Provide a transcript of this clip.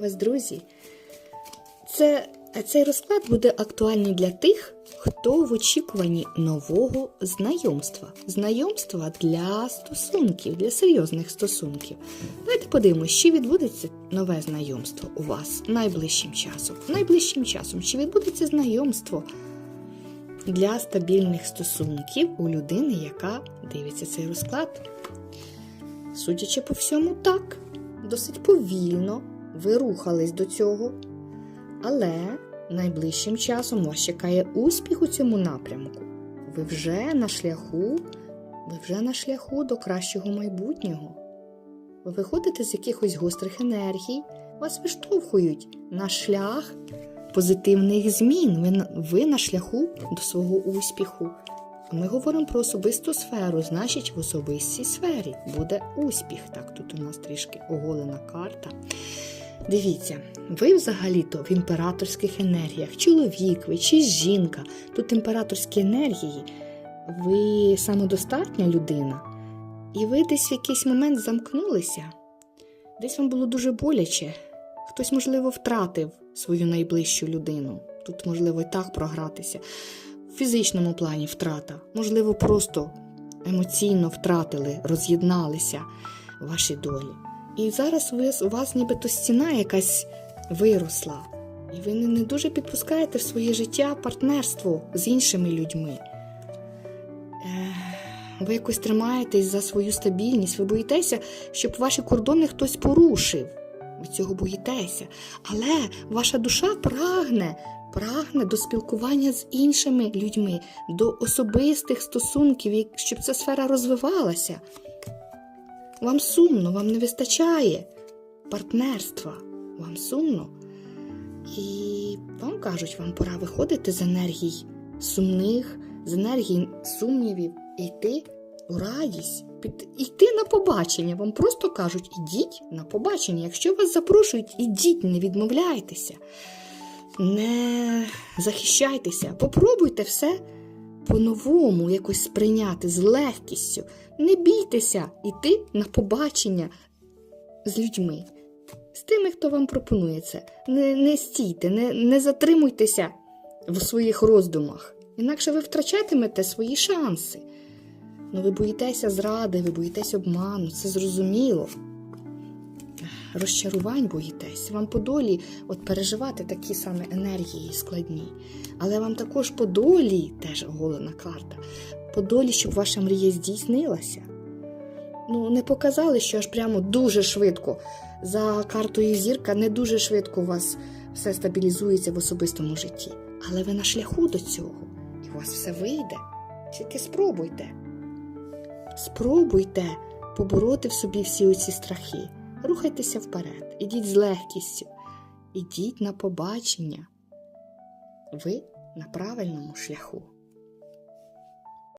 вас, друзі! Це, цей розклад буде актуальний для тих, хто в очікуванні нового знайомства. Знайомства для стосунків, для серйозних стосунків. Давайте подивимося, чи відбудеться нове знайомство у вас найближчим часом. Найближчим часом, чи відбудеться знайомство для стабільних стосунків у людини, яка дивиться цей розклад? Судячи по всьому, так. Досить повільно ви рухались до цього. Але найближчим часом вас чекає успіх у цьому напрямку. Ви вже на шляху, ви вже на шляху до кращого майбутнього. Ви виходите з якихось гострих енергій, вас виштовхують на шлях позитивних змін. Ви, ви на шляху до свого успіху. Ми говоримо про особисту сферу, значить, в особистій сфері буде успіх. Так, тут у нас трішки оголена карта. Дивіться, ви взагалі-то в імператорських енергіях, чоловік ви чи жінка, тут імператорські енергії, ви самодостатня людина, і ви десь в якийсь момент замкнулися, десь вам було дуже боляче. Хтось, можливо, втратив свою найближчу людину. Тут, можливо, і так програтися. В фізичному плані втрата, можливо, просто емоційно втратили, роз'єдналися ваші долі. І зараз у вас нібито стіна якась виросла, і ви не, дуже підпускаєте в своє життя партнерство з іншими людьми. Ви якось тримаєтесь за свою стабільність, ви боїтеся, щоб ваші кордони хтось порушив. Ви цього боїтеся. Але ваша душа прагне, прагне до спілкування з іншими людьми, до особистих стосунків, щоб ця сфера розвивалася. Вам сумно, вам не вистачає партнерства, вам сумно. І вам кажуть, вам пора виходити з енергій сумних, з енергій сумнівів, і йти у радість, під, йти на побачення. Вам просто кажуть, ідіть на побачення. Якщо вас запрошують, ідіть, не відмовляйтеся, не захищайтеся, попробуйте все по-новому якось сприйняти з легкістю. Не бійтеся йти на побачення з людьми, з тими, хто вам пропонує це. Не, не стійте, не, не затримуйтеся в своїх роздумах. Інакше ви втрачатимете свої шанси. Ну, ви боїтеся зради, ви боїтесь обману, це зрозуміло. Розчарувань боїтесь. Вам по долі от переживати такі саме енергії складні. Але вам також по долі, теж оголена карта, по долі, щоб ваша мрія здійснилася. Ну, не показали, що аж прямо дуже швидко. За картою зірка не дуже швидко у вас все стабілізується в особистому житті. Але ви на шляху до цього, і у вас все вийде. Тільки спробуйте. Спробуйте побороти в собі всі оці страхи. Рухайтеся вперед, ідіть з легкістю, ідіть на побачення. Ви на правильному шляху.